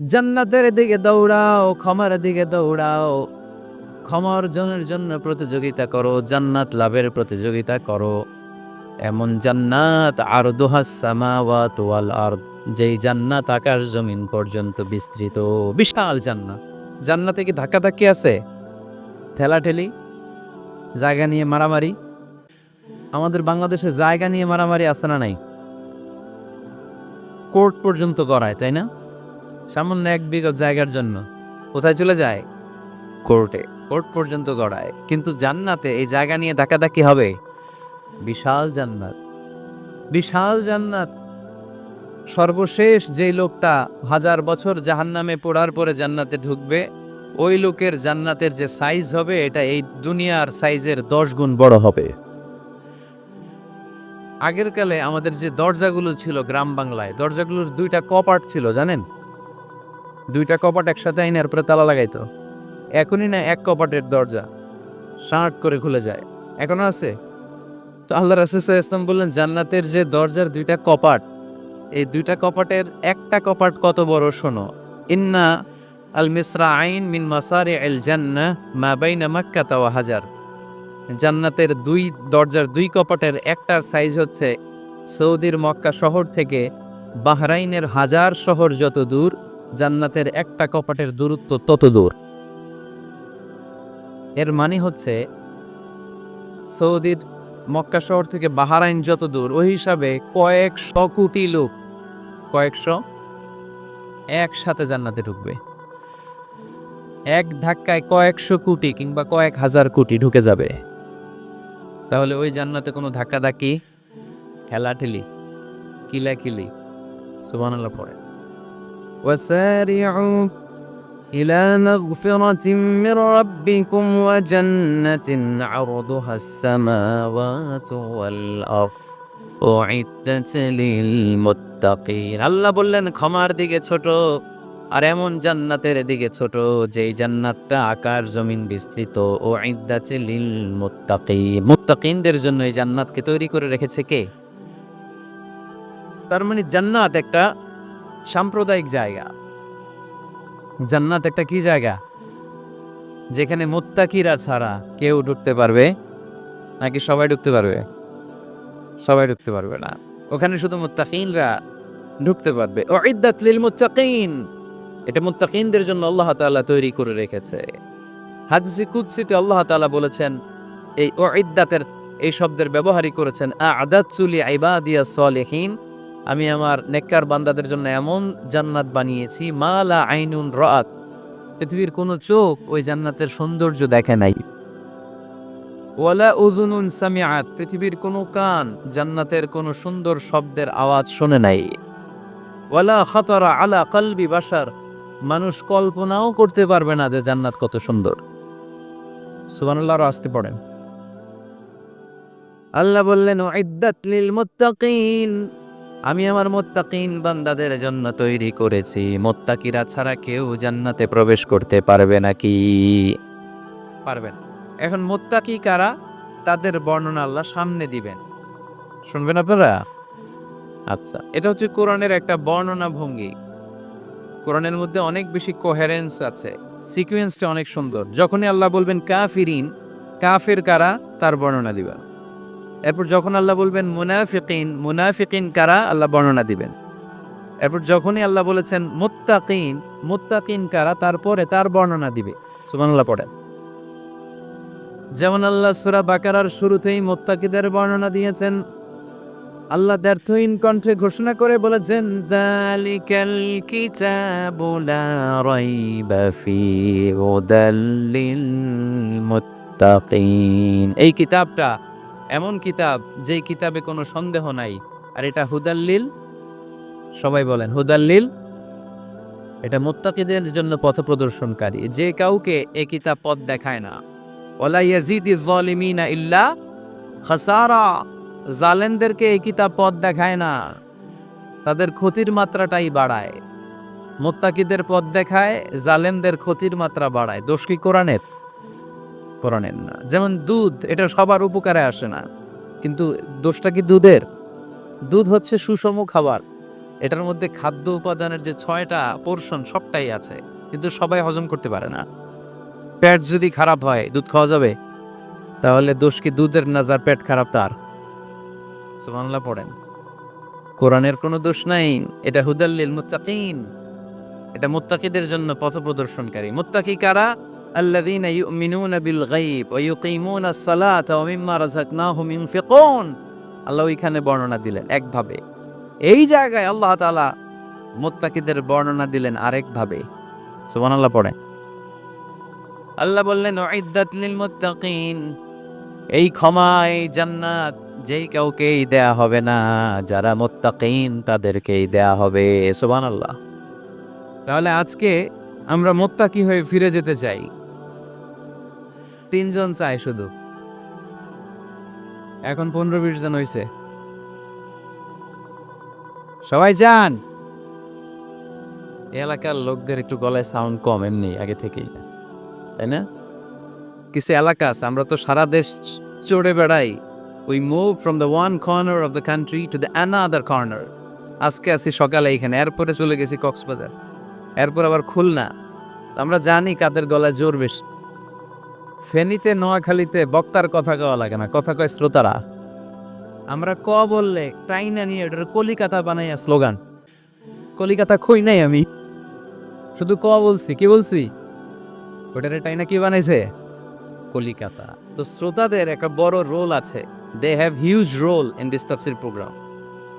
জান্নাতের দিকে দৌড়াও, ক্ষমার দিকে দৌড়াও। ক্ষমা অর্জনের জন্য প্রতিযোগিতা করো, জান্নাত লাভের প্রতিযোগিতা করো। এমন জান্নাত আর সামাওয়াত ওয়াল যেই জান্নাত আকাশ জমিন পর্যন্ত বিস্তৃত। বিশাল জান্নাত। জান্নাতে কি ধাক্কাধাক্কি আছে? ঠেলাঠেলি? জায়গা নিয়ে মারামারি? আমাদের বাংলাদেশে জায়গা নিয়ে মারামারি আছে না নাই? কোর্ট পর্যন্ত করায় তাই না? সামান্য এক বিঘত জায়গার জন্য। কোথায় চলে যায়? কোর্টে। কোর্ট পর্যন্ত গড়ায়। কিন্তু জান্নাতে এই জায়গা নিয়ে ধাক্কাধাক্কি হবে? বিশাল জান্নাত। বিশাল জান্নাত। সর্বশেষ যে লোকটা হাজার বছর জাহান্নামে পড়ার পরে জান্নাতে ঢুকবে ওই লোকের জান্নাতের যে সাইজ হবে এটা এই দুনিয়ার সাইজের দশ গুণ বড় হবে। আগের কালে আমাদের যে দরজাগুলো ছিল গ্রাম বাংলায় দরজাগুলোর দুইটা কপাট ছিল জানেন? দুইটা কপাট একসাথে আইনের পরে তালা লাগাইতো। এখনই না এক কপাটের দরজা শার্ট করে খুলে যায়। এখনও আছে? তো আল্লাহ রাসুল ইসলাম বললেন, জান্নাতের যে দরজার দুইটা কপাট, এই দুইটা কপাটের একটা কপাট কত বড় শোনো। ইন্না আল মিসরা আইন মিন মাসারে এল জান্না মা বাইনা মাক্কা তাওয়া হাজার। জান্নাতের দুই, দরজার দুই কপাটের একটার সাইজ হচ্ছে সৌদির মক্কা শহর থেকে বাহরাইনের হাজার শহর যত দূর জান্নাতের একটা কপাটের দূরত্ব তত দূর। এর মানে হচ্ছে, সৌদির মক্কা শহর থেকে বাহারাইন যত দূর, ওই হিসাবে কয়েকশো কোটি লোক, কয়েকশো, একসাথে জান্নাতে ঢুকবে। এক ধাক্কায় কয়েকশো কোটি কিংবা কয়েক হাজার কোটি ঢুকে যাবে। তাহলে ওই জান্নাতে কোনো ধাক্কা ধাক্কি ঠেলাঠেলি কিলাকিলি, সুবহানাল্লাহ পড়ে। وسارعوا إلى مغفرة من ربكم وجنة عرضها السماوات والأرض أعدت للمتقين আল্লাহ বললেন ক্ষমার দিকে ছোট আর এমন জান্নাতের দিকে ছোট যেই জান্নাতটা আকার জমিন বিস্তৃত ও ইদ্দাচে লিল মুত্তাকি মুত্তাকিনদের জন্য এই জান্নাতকে তৈরি করে রেখেছে কে তার মানে জান্নাত একটা সাম্প্রদায়িক জায়গা। জান্নাত একটা কি জায়গা? যেখানে মোত্তাকিরা ছাড়া কেউ ঢুকতে পারবে? নাকি সবাই ঢুকতে পারবে? সবাই ঢুকতে পারবে না। ওখানে শুধু মুত্তাকিনরা ঢুকতে পারবে। ও লিল মুত্তাকিন। এটা মুত্তাকিনদের জন্য আল্লাহ তাআলা তৈরি করে রেখেছে। হাদিসে কুদসিতে আল্লাহ তাআলা বলেছেন, এই ও ইদ্দাতের এই শব্দের ব্যবহারই করেছেন আদাতসুলি ইবাদিয়া সলিহিন। আমি আমার নেককার বান্দাদের জন্য এমন জান্নাত বানিয়েছি, মালা আইনুন রাত পৃথিবীর কোনো চোখ ওই জান্নাতের সৌন্দর্য দেখে নাই। ওয়ালা উযুনুন সামিআত, পৃথিবীর কোনো কান জান্নাতের কোনো সুন্দর শব্দের আওয়াজ শোনে নাই। ওয়ালা খাতারা আলা কলবি বাশার, মানুষ কল্পনাও করতে পারবে না যে জান্নাত কত সুন্দর। সুবহানাল্লাহ আরও আসতে পড়েন। আল্লাহ বললেন লিল মুত্তাকিন। আমি আমার মোত্তাকিন বান্দাদের জন্য তৈরি করেছি। মোত্তাকিরা ছাড়া কেউ জান্নাতে প্রবেশ করতে পারবে নাকি? পারবেন। এখন মোত্তাকি কারা? তাদের বর্ণনা আল্লাহ সামনে দিবেন। শুনবেন আপনারা? আচ্ছা এটা হচ্ছে কোরআনের একটা বর্ণনা ভঙ্গি। কোরআনের মধ্যে অনেক বেশি কোহেরেন্স আছে। সিকুয়েন্সটা অনেক সুন্দর। যখনই আল্লাহ বলবেন কাফিরিন, কাফের কারা? তার বর্ণনা দিবেন এরপর যখন আল্লাহ বলবেন, মুনাফিকিন মুনাফিকিন কারা? আল্লাহ বর্ণনা দিবেন। এরপর যখনই আল্লাহ বলেছেন, মুত্তাকিন মুত্তাকিন কারা? তারপরে তার বর্ণনা দিবে। সুবহানাল্লাহ পড়ে যেমন আল্লাহ সূরা বাকারার শুরুতেই মুত্তাকিদের বর্ণনা দিয়েছেন, আল্লাহ দ্ব্যর্থহীন কণ্ঠে ঘোষণা করে বলেছেন জালিকাল কিতাবু লা রাইবা ফি হুদাল লিল মুত্তাকিন এই কিতাবটা এমন কিতাব যেই কিতাবে কোনো সন্দেহ নাই। আর এটা হুদাল্লিল? সবাই বলেন, হুদাল্লিল? এটা মোত্তাকিদের জন্য পথ প্রদর্শনকারী। যে কাউকে এ কিতাব পথ দেখায় না। ওলা ইয়াজিদি যালিমিনা ইল্লা খাসারা। জালেনদেরকে এই কিতাব পথ দেখায় না। তাদের ক্ষতির মাত্রাটাই বাড়ায়। মোত্তাকিদের পথ দেখায়, জালেমদের ক্ষতির মাত্রা বাড়ায়। দোষ কি কোরআনের? কোরআনের না। যেমন দুধ, এটা সবার উপকারে আসে না। কিন্তু দোষটা কি দুধের? দুধ হচ্ছে সুষম খাবার। এটার মধ্যে খাদ্য উপাদানের যে ছয়টা পোর্শন সবটাই আছে, কিন্তু সবাই হজম করতে পারে না। পেট যদি খারাপ হয়, দুধ খাওয়া যাবে? তাহলে দোষ কি দুধের নাজার পেট খারাপ তার? সুবহানাল্লাহ, পড়েন। কোরআনের কোনো দোষ নাই। এটা হুদাল্লিল মুত্তাকিন। এটা মুত্তাকিদের জন্য পথ প্রদর্শনকারী মুত্তাকি কারা? গায়ব ওয়া ইউকিমুনা আস-সালাতা ওয়া মিম্মা রাযাকনাহুম ইউনফিকুন আল্লাহ ওইখানে বর্ণনা দিলেন একভাবে। এই জায়গায় আল্লাহ তাআলা মুত্তাকিদের বর্ণনা দিলেন আরেকভাবে। সুবহানাল্লাহ পড়েন। আল্লাহ বললেন, উইদ্দাত মুত্তাকিন। এই ক্ষমা এই জান্নাত, যেই কাউকেই দেয়া হবে না, যারা মুত্তাকিন তাদেরকেই দেয়া হবে। সুবহানাল্লাহ। তাহলে আজকে আমরা মোত্তাকি হয়ে ফিরে যেতে চাই। তিনজন চাই শুধু। এখন পনেরো বিশ জন হয়েছে সবাই যান! এলাকার লোকদের একটু গলায় সাউন্ড কম এমনি, আগে থেকেই। তাই না? কিছু এলাকা আছে, আমরা তো সারা দেশ চড়ে বেড়াই। We move from the one corner of the country to the another corner আজকে আছি সকালে এইখানে এরপরে চলে গেছি কক্সবাজার। এরপর আবার খুলনা। আমরা জানি কাদের গলায় জোর বেশি। ফেনীতে, নোয়াখালীতে বক্তার কথা কওয়া লাগে না। কথা কয় শ্রোতারা। আমরা ক বললে টাইনা নিয়ে এটার কলিকাতা বানাইয়া স্লোগান। কলিকাতা খই নাই আমি। শুধু ক বলছি, কি বলছি? ওটার টাইনা কি বানাইছে? কলিকাতা। তো শ্রোতাদের একটা বড় রোল আছে। They have huge role in this তাফসির প্রোগ্রাম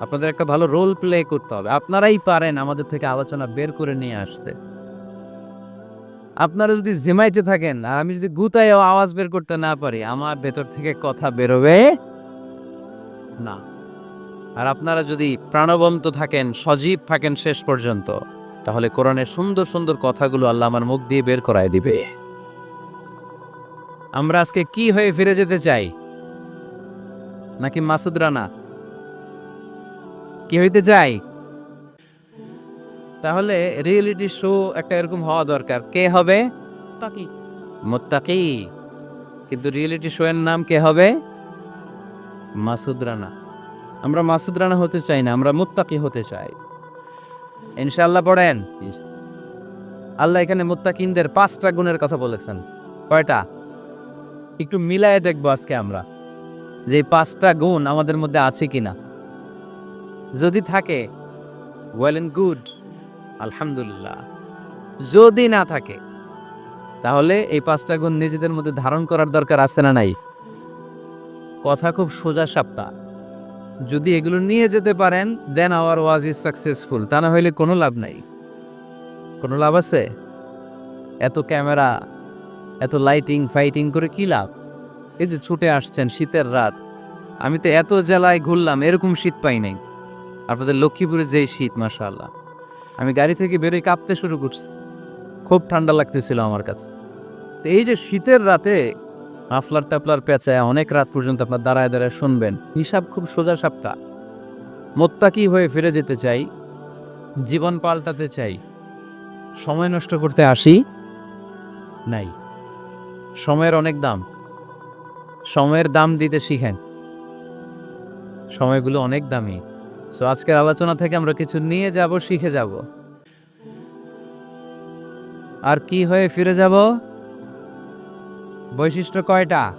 আপনাদের একটা ভালো রোল প্লে করতে হবে। আপনারাই পারেন আমাদের থেকে আলোচনা বের করে নিয়ে আসতে। আপনারা যদি জিমাইতে থাকেন, আর আমি যদি গুতায় আওয়াজ বের করতে না পারি, আমার ভেতর থেকে কথা বেরোবে না। আর আপনারা যদি প্রাণবন্ত থাকেন, সজীব থাকেন শেষ পর্যন্ত, তাহলে কোরআনের সুন্দর সুন্দর কথাগুলো আল্লাহ আমার মুখ দিয়ে বের করায় দিবে। আমরা আজকে কি হয়ে ফিরে যেতে চাই? নাকি মাসুদ রানা? কি হইতে চাই? তাহলে রিয়েলিটি শো একটা এরকম হওয়া দরকার। কে হবে? মোত্তাকি। কিন্তু রিয়েলিটি শো এর নাম কে হবে? মাসুদ রানা। আমরা মাসুদ রানা হতে চাই না আমরা মুত্তাকি হতে চাই। ইনশাআল্লাহ পড়েন। আল্লাহ এখানে মুত্তাকিনদের পাঁচটা গুণের কথা বলেছেন। কয়টা? একটু মিলায়ে দেখব আজকে আমরা। যে পাঁচটা গুণ আমাদের মধ্যে আছে কিনা। যদি থাকে ওয়েল এন্ড গুড আলহামদুলিল্লাহ। যদি না থাকে, তাহলে এই পাঁচটা গুণ নিজেদের মধ্যে ধারণ করার দরকার আছে না নাই? কথা খুব সোজা সাপটা। যদি এগুলো নিয়ে যেতে পারেন then our was is successful তা না হইলে কোনো লাভ নাই। কোনো লাভ আছে? এত ক্যামেরা, এত লাইটিং ফাইটিং করে কি লাভ? এই যে ছুটে আসছেন, শীতের রাত। আমি তো এত জেলায় ঘুরলাম, এরকম শীত পাই নাই। আপনাদের লক্ষ্মীপুরে যেই শীত, মাশাআল্লাহ। আমি গাড়ি থেকে বেরোয় কাঁপতে শুরু করছি। খুব ঠান্ডা লাগতেছিল আমার কাছে। তো এই যে শীতের রাতে মাফলার টাফলার পেঁচায় অনেক রাত পর্যন্ত আপনার দাঁড়ায় দাঁড়ায় শুনবেন, হিসাব খুব সোজা সাপটা। মোত্তাকি হয়ে ফিরে যেতে চাই, জীবন পাল্টাতে চাই। সময় নষ্ট করতে আসি? নাই। সময়ের অনেক দাম। সময়ের দাম দিতে শিখেন। সময়গুলো অনেক দামি। সো আজকের আলোচনা থেকে আমরা কিছু নিয়ে যাব, শিখে যাব। আর কি হয়ে ফিরে যাব? বৈশিষ্ট্য কয়টা?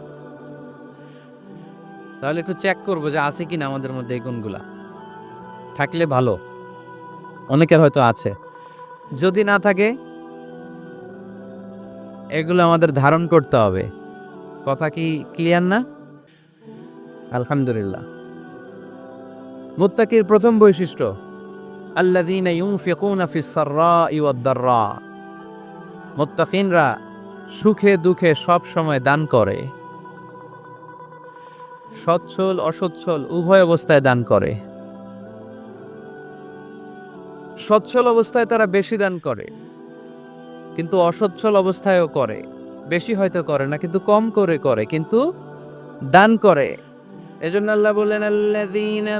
তাহলে একটু চেক করব যে আছে কিনা আমাদের মধ্যে এই গুণগুলা। থাকলে ভালো। অনেকের হয়তো আছে। যদি না থাকে, এগুলো আমাদের ধারণ করতে হবে। কথা কি ক্লিয়ার না? আলহামদুলিল্লাহ। মুত্তাকির প্রথম বৈশিষ্ট্য, আল্লাযীনা ইউনফিকুনা ফিস সাররাই ওয়াদ দাররা। মুত্তাকিনরা সুখে দুঃখে সব সময় দান করে। সচ্ছল, অসচ্ছল উভয় অবস্থায় দান করে। সচ্ছল অবস্থায় তারা বেশি দান করে, কিন্তু অসচ্ছল অবস্থায়ও করে। বেশি হয়তো করে না, কিন্তু কম করে করে, কিন্তু দান করে। এজন্য আল্লাহ বললেন, আল্লাযীনা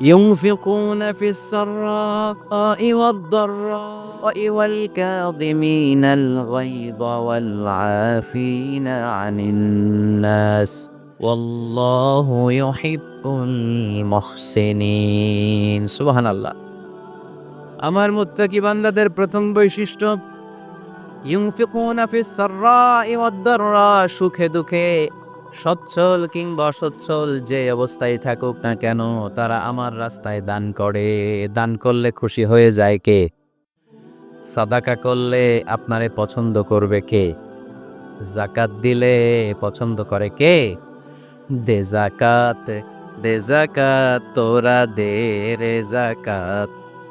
ينفقون في السراء والضراء والكاظمين الغيظ والعافين عن الناس والله يحب ইউহিব্বুল মুহসিনিন সুবহানাল্লাহ আমার মুত্তাকি বান্দাদের প্রথম বৈশিষ্ট্য ইউনফিকুনা ফিস সাররাই ওয়াদ-দাররা সুখে দুঃখে সচ্ছল কিংবা অসচ্ছল যে অবস্থায় থাকুক না কেন, তারা আমার রাস্তায় দান করে। দান করলে খুশি হয়ে যায় কে? সাদাকা করলে আপনারে পছন্দ করবে কে? জাকাত দিলে পছন্দ করে কে? দে জাকাত দে জাকাত, তোরা দে রে জাকাত।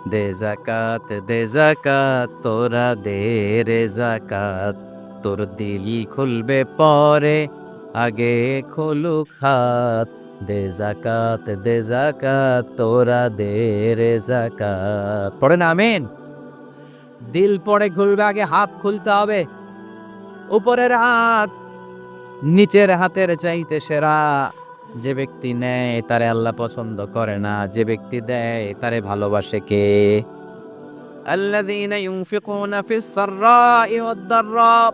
দে জাকাত দে জাকাত, তোরা দে রে জাকাত। তোর দিল খুলবে পরে আগে খুলুক খাত দে জাকাত দে জাকাত তোরা দে রে জাকাত পড়ে না আমিন। দিল পড়ে খুলবে আগে হাত খুলতে হবে। উপরের হাত, নিচের হাতের চাইতে সেরা। যে ব্যক্তি নেয়, তারে আল্লাহ পছন্দ করে না। যে ব্যক্তি দেয়, তারে ভালোবাসে কে? আল্লাযীনা ইউনফিকুনা ফিস সাররাই ওয়াদ-দাররা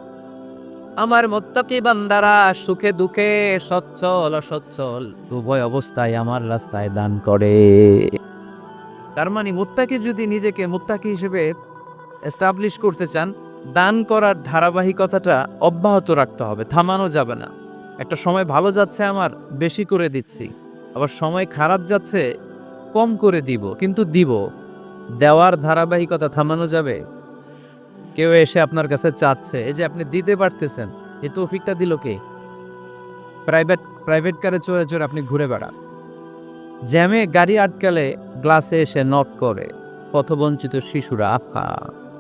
আমার মুত্তাকি বান্দারা, সুখে দুঃখে সচ্ছল অসচ্ছল, উভয় অবস্থায় আমার রাস্তায় দান করে। তার মানে মুত্তাকি যদি নিজেকে মুত্তাকি হিসেবে এস্টাবলিশ করতে চান, দান করার ধারাবাহিকতাটা অব্যাহত রাখতে হবে, থামানো যাবে না। একটা সময় ভালো যাচ্ছে আমার, বেশি করে দিচ্ছি। আবার সময় খারাপ যাচ্ছে, কম করে দিব, কিন্তু দিব। দেওয়ার ধারাবাহিকতা থামানো যাবে কেউ এসে আপনার কাছে চাচ্ছে। এই যে আপনি দিতে পারতেছেন এই তৌফিকটা দিল কে? প্রাইভেট প্রাইভেট কারে চড়ে চড়ে আপনি ঘুরে বেড়ান। জ্যামে গাড়ি আটকালে গ্লাসে এসে নক করে। পথবঞ্চিত শিশুরা, আফা,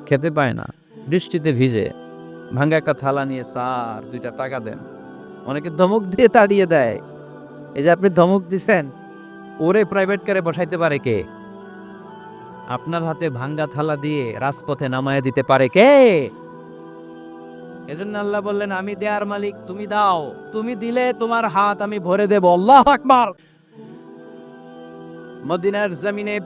খেতে পায় না, বৃষ্টিতে ভিজে। ভাঙ্গা একটা থালা নিয়ে সার দুইটা টাকা দেন। অনেকে ধমক দিয়ে তাড়িয়ে দেয়। এই যে আপনি ধমক দিছেন, ওরে প্রাইভেট কারে বসাইতে পারে কে? আপনার হাতে ভাঙ্গা থালা দিয়ে রাজপথে নামায় দিতে পারে কে? এজন্য আল্লাহ বললেন, আমি দেয়ার মালিক, তুমি দাও। তুমি দিলে তোমার হাত আমি ভরে দেব। আল্লাহ আকবার! মদিনার জমিনে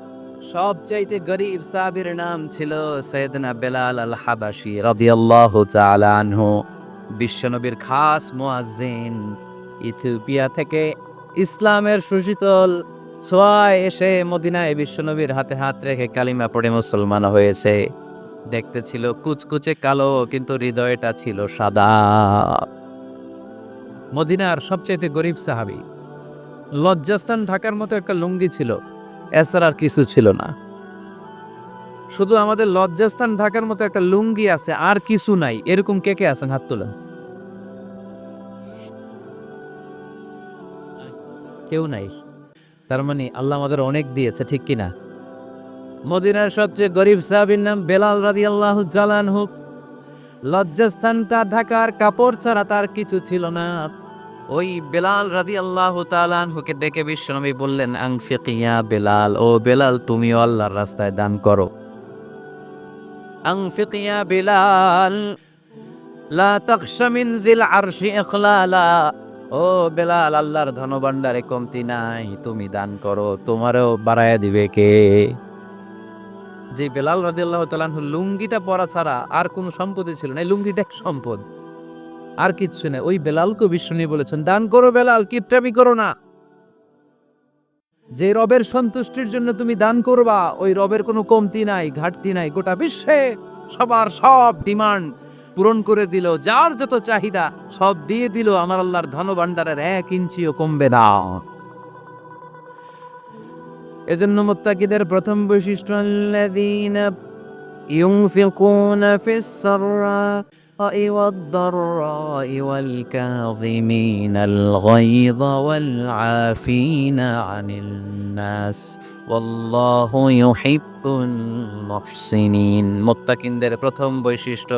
সবচাইতে গরিব সাহাবীর নাম ছিল সৈয়দনা বেলাল আল হাবাসি রাদিয়াল্লাহু তাআলা আনহু। বিশ্বনবীর খাস মুয়াজ্জিন ইথিওপিয়া থেকে ইসলামের সুশীতল ছোঁয়ায় এসে মদিনায় বিশ্বনবীর হাতে হাত রেখে কালিমা পড়ে মুসলমান হয়েছে। দেখতে ছিল কুচকুচে কালো, কিন্তু হৃদয়টা ছিল সাদা। মদিনার সবচেয়ে গরিব সাহাবি। লজ্জাস্থান ঢাকার মতো একটা লুঙ্গি ছিল, এছাড়া আর কিছু ছিল না। শুধু আমাদের লজ্জাস্থান ঢাকার মতো একটা লুঙ্গি আছে, আর কিছু নাই। এরকম কে কে আছেন? হাত তোলেন। কেউ নাই। তার মানে আল্লাহ আমাদের অনেক দিয়েছে, ঠিক কিনা? মদিনার সবচেয়ে গরিব সাহাবীর নাম বেলাল রাদি আল্লাহ জালানহু লজ্জাস্থান তার ঢাকার কাপড় ছাড়া তার কিছু ছিল না। ওই বেলাল রাদি আল্লাহ তালানহুকে ডেকে বিশ্বনবী বললেন আং আংফিকিয়া বেলাল, ও বেলাল, তুমিও আল্লাহর রাস্তায় দান করো। আংফিকিয়া বেলাল, লা তাখশা মিন যিল আরশি ও বেলাল, আল্লাহর ধনভাণ্ডারে কমতি নাই, তুমি দান করো, তোমারও বাড়ায়া দিবে কে? যে বেলাল রাদিয়াল্লাহু তাআলাহু লুঙ্গিটা পরা ছাড়া আর কোনো সম্পত্তি ছিল না, এই লুঙ্গিটা এক সম্পদ। আর কিচ্ছু নেই, ওই বেলালকে বিষ্ণু বলেছেন, দান করো বেলাল, কিপটামি করো না। যে রবের সন্তুষ্টির জন্য তুমি দান করবা, ওই রবের কোনো কমতি নাই, ঘাটতি নাই, গোটা বিশ্বে সবার সব ডিমান্ড পূরণ করে দিল যার যত চাহিদা সব দিয়ে দিল আমার আল্লাহর ধন ভাণ্ডারের এক ইঞ্চিও কমবে না এজন্য মুত্তাকিদের প্রথম বৈশিষ্ট্য আল্লাযীনা ইউনফিকুনা ফিস সাররা والضراء والكاظمين الغيظ والعافين عن الناس والله يحب المحسنين মুত্তাকিনদের প্রথম বৈশিষ্ট্য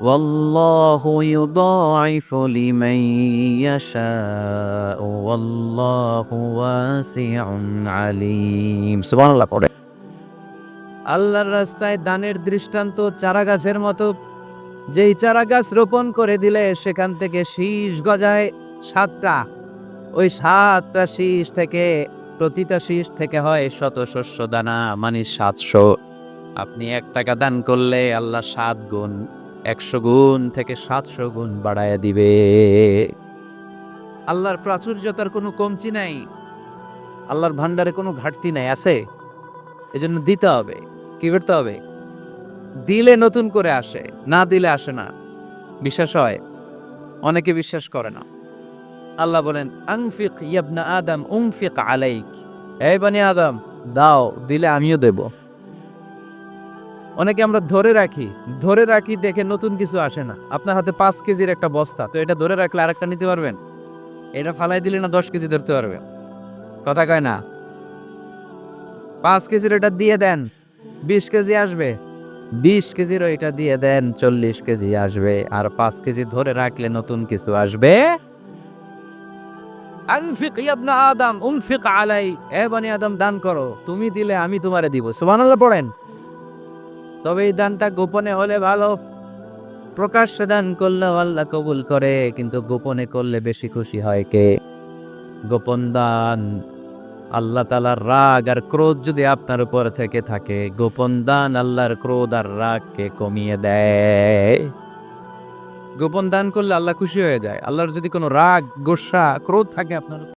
والله يضاعف لمن يشاء والله واسع عليم سبحان الله পড়ে আল্লাহর রাস্তায় দানের দৃষ্টান্ত চারা গাছের মতো যেই চারা গাছ রোপণ করে দিলে সেখান থেকে শীষ গজায় সাতটা ওই সাতটা শীষ থেকে প্রতিটা শীষ থেকে হয় শত শস্য দানা মানে সাতশো আপনি এক টাকা দান করলে আল্লাহ সাত গুণ একশো গুণ থেকে সাতশো গুণ বাড়ায় দিবে। আল্লাহর প্রাচুর্যতার কোনো কমতি নাই। আল্লাহর ভান্ডারে কোনো ঘাটতি নাই, আছে? এজন্য দিতে হবে। কি করতে হবে? দিলে নতুন করে আসে, না দিলে আসে না। বিশ্বাস হয়? অনেকে বিশ্বাস করে না। আল্লাহ বলেন, আংফিক ইয়াবনা আদম উমফিক আলাইক। এই বানি আদম, দাও, দিলে আমিও দেব। অনেকে আমরা ধরে রাখি ধরে রাখি দেখে নতুন কিছু আসে না। আপনার হাতে পাঁচ কেজির একটা বস্তা, তো এটা ধরে রাখলে আরেকটা নিতে পারবেন? এটা ফালাই দিলে না দশ কেজি ধরতে পারবেন কথা কয় না। পাঁচ কেজির এটা দিয়ে দেন, বিশ কেজি আসবে। বিশ কেজির এটা দিয়ে দেন, চল্লিশ কেজি আসবে। আর পাঁচ কেজি ধরে রাখলে নতুন কিছু আসবে? আনফিক আদম, উনফিক আলাই। এ বনি আদম, দান করো। তুমি দিলে আমি তোমারে দিব। সুবহানাল্লাহ, পড়েন। তবে এই দানটা গোপনে হলে ভালো। প্রকাশ্যে দান করলে আল্লাহ কবুল করে, কিন্তু গোপনে করলে বেশি খুশি হয় কে? গোপন দান। আল্লাহ তালার রাগ আর ক্রোধ যদি আপনার উপর থেকে থাকে, গোপন দান আল্লাহর ক্রোধ আর রাগকে কমিয়ে দেয়। গোপন দান করলে আল্লাহ খুশি হয়ে যায়। আল্লাহর যদি কোনো রাগ, গোসা, ক্রোধ থাকে আপনার